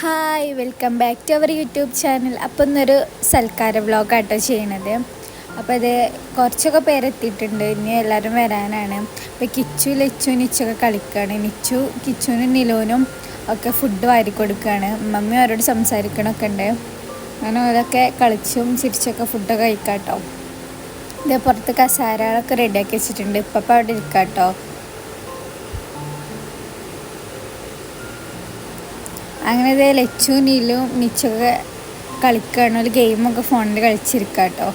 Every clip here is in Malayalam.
Hi welcome back to our YouTube channel. അപ്പോൾ ഇന്നൊരു സൽക്കാര വ്ളോഗാട്ടോ ചെയ്യണത്. അപ്പോൾ ഇത് കുറച്ചൊക്കെ പേരെത്തിയിട്ടുണ്ട്. ഇനി എല്ലാവരും വരാനാണ്. അപ്പോൾ കിച്ചു ലച്ചു നിച്ചൊക്കെ കളിക്കുകയാണ് നിച്ചു കിച്ചുവിനും നിലോനും ഒക്കെ ഫുഡ് വാരി കൊടുക്കുകയാണ് മമ്മി അവരോട് സംസാരിക്കണമൊക്കെ ഉണ്ട്. അങ്ങനെ അതൊക്കെ കളിച്ചും ചിരിച്ചൊക്കെ ഫുഡൊക്കെ കഴിക്കാം കേട്ടോ ഇതേ പുറത്ത് കസാരകളൊക്കെ റെഡിയാക്കി വെച്ചിട്ടുണ്ട്. ഇപ്പം അവിടെ ഇരിക്കാട്ടോ. അങ്ങനെ ഇതേ ലച്ചു നീലും നിച്ചൊക്കെ കളിക്കുകയാണ് ഒരു ഗെയിമൊക്കെ ഫോണിൽ കളിച്ചിരിക്കുക കേട്ടോ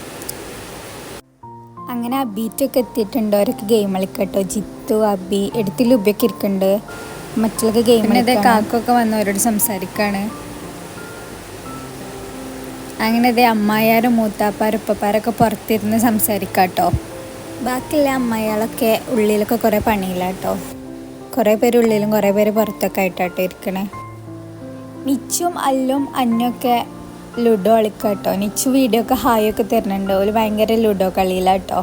അങ്ങനെ അബീറ്റൊക്കെ എത്തിയിട്ടുണ്ട്. അവരൊക്കെ ഗെയിം കളിക്കട്ടോ ജിത്തു അബി എടുത്തിൽ ഉബിയൊക്കെ ഇരിക്കുന്നുണ്ട് മറ്റുള്ള ഗെയിം കാക്കൊക്കെ വന്ന് അവരോട് സംസാരിക്കാണ്. അങ്ങനെ ഇതേ അമ്മായാരും മൂത്താപ്പാരും ഉപ്പപ്പാരൊക്കെ പുറത്തിരുന്ന് സംസാരിക്കാട്ടോ ബാക്കിയുള്ള അമ്മായികളൊക്കെ ഉള്ളിലൊക്കെ കുറേ പണിയില്ലാട്ടോ കുറേ പേര് ഉള്ളിലും കുറേ പേര് പുറത്തൊക്കെ ആയിട്ടാട്ടോ ഇരിക്കണേ. നിച്ചും അല്ലും അന്നൊക്കെ ലുഡോ കളിക്കുക കേട്ടോ നിച്ചു വീഡിയോ ഒക്കെ ഹായ് ഒക്കെ തരുന്നുണ്ട്. ഒരു ഭയങ്കര ലുഡോ കളിയിലാട്ടോ.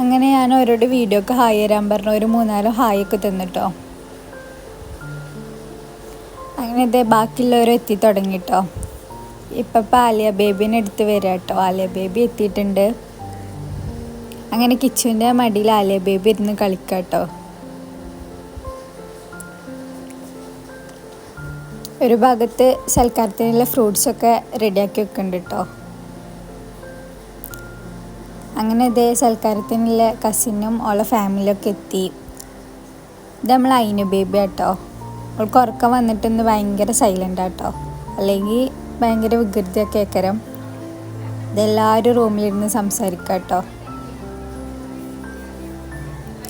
അങ്ങനെ ഞാൻ അവരോട് വീഡിയോ ഒക്കെ ഹായ് തരാൻ പറഞ്ഞു. ഒരു മൂന്നാലോ ഹായ് ഒക്കെ തന്നിട്ടോ. അങ്ങനെ ഇതേ ബാക്കിയുള്ളവരും എത്തി തുടങ്ങിട്ടോ. ഇപ്പം ആലിയ ബേബിനെ എടുത്ത് വരാം കേട്ടോ ആലിയ ബേബി എത്തിയിട്ടുണ്ട്. അങ്ങനെ കിച്ചുവിന്റെ മടിയിൽ ആലിയ ബേബി ഇരുന്ന് കളിക്കാം കേട്ടോ ഒരു ഭാഗത്ത് സൽക്കാരത്തിനുള്ള ഫ്രൂട്ട്സൊക്കെ റെഡിയാക്കി വെക്കുന്നുണ്ട് കേട്ടോ അങ്ങനെ ഇതേ സൽക്കാരത്തിനുള്ള കസിനും ഓളെ ഫാമിലിയൊക്കെ എത്തി. ഇത് നമ്മൾ അയിനു ബേബി ആട്ടോ. അവൾക്ക് ഉറക്കം വന്നിട്ടൊന്ന് ഭയങ്കര സൈലന്റ് ആട്ടോ. അല്ലെങ്കിൽ ഭയങ്കര വികൃതിയൊക്കെ ഏക്കരം ഇതെല്ലാവരും റൂമിലിരുന്ന് സംസാരിക്കാം കേട്ടോ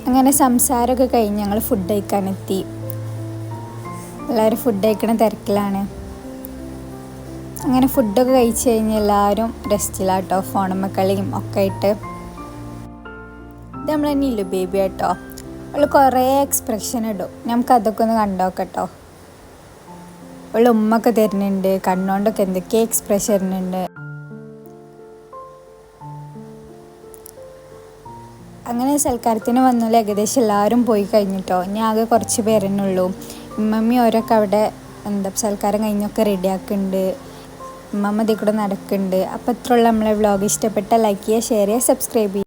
അങ്ങനെ സംസാരമൊക്കെ കഴിഞ്ഞ് ഞങ്ങൾ ഫുഡ് കഴിക്കാനെത്തി. എല്ലാവരും ഫുഡ് കഴിക്കണ തിരക്കിലാണ്. അങ്ങനെ ഫുഡൊക്കെ കഴിച്ച് കഴിഞ്ഞ് എല്ലാവരും റെസ്റ്റിലാട്ടോ ഫോണമ്മ കളിയും ഒക്കെ ആയിട്ട്. ഇത് നമ്മൾ തന്നെ ഇല്ലു ബേബി ആട്ടോ. അവൾ കുറേ എക്സ്പ്രഷൻ ഇടും. നമുക്ക് അതൊക്കെ ഒന്ന് കണ്ടോക്കട്ടോ അവൾ ഉമ്മൊക്കെ തരുന്നുണ്ട് കണ്ണുകൊണ്ടൊക്കെ എന്തൊക്കെ എക്സ്പ്രഷൻ തരുന്നുണ്ട് അങ്ങനെ സൽക്കാരത്തിന് വന്നാൽ ഏകദേശം എല്ലാവരും പോയി കഴിഞ്ഞിട്ടോ. ഞാൻ ആകെ കുറച്ച് പേരെന്നെ ഉള്ളൂ. ഉമ്മമ്മി ഓരോക്കെ അവിടെ എന്താ സൽക്കാരം കഴിഞ്ഞൊക്കെ റെഡിയാക്കുന്നുണ്ട്. ഉമ്മമ്മ ഇതിൽ കൂടെ നടക്കുന്നുണ്ട്. അപ്പോൾ ഇത്രയുള്ള നമ്മളെ വ്ളോഗ് ഇഷ്ടപ്പെട്ട ലൈക്ക് ചെയ്യുക ഷെയർ ചെയ്യുക സബ്സ്ക്രൈബ് ചെയ്യുക.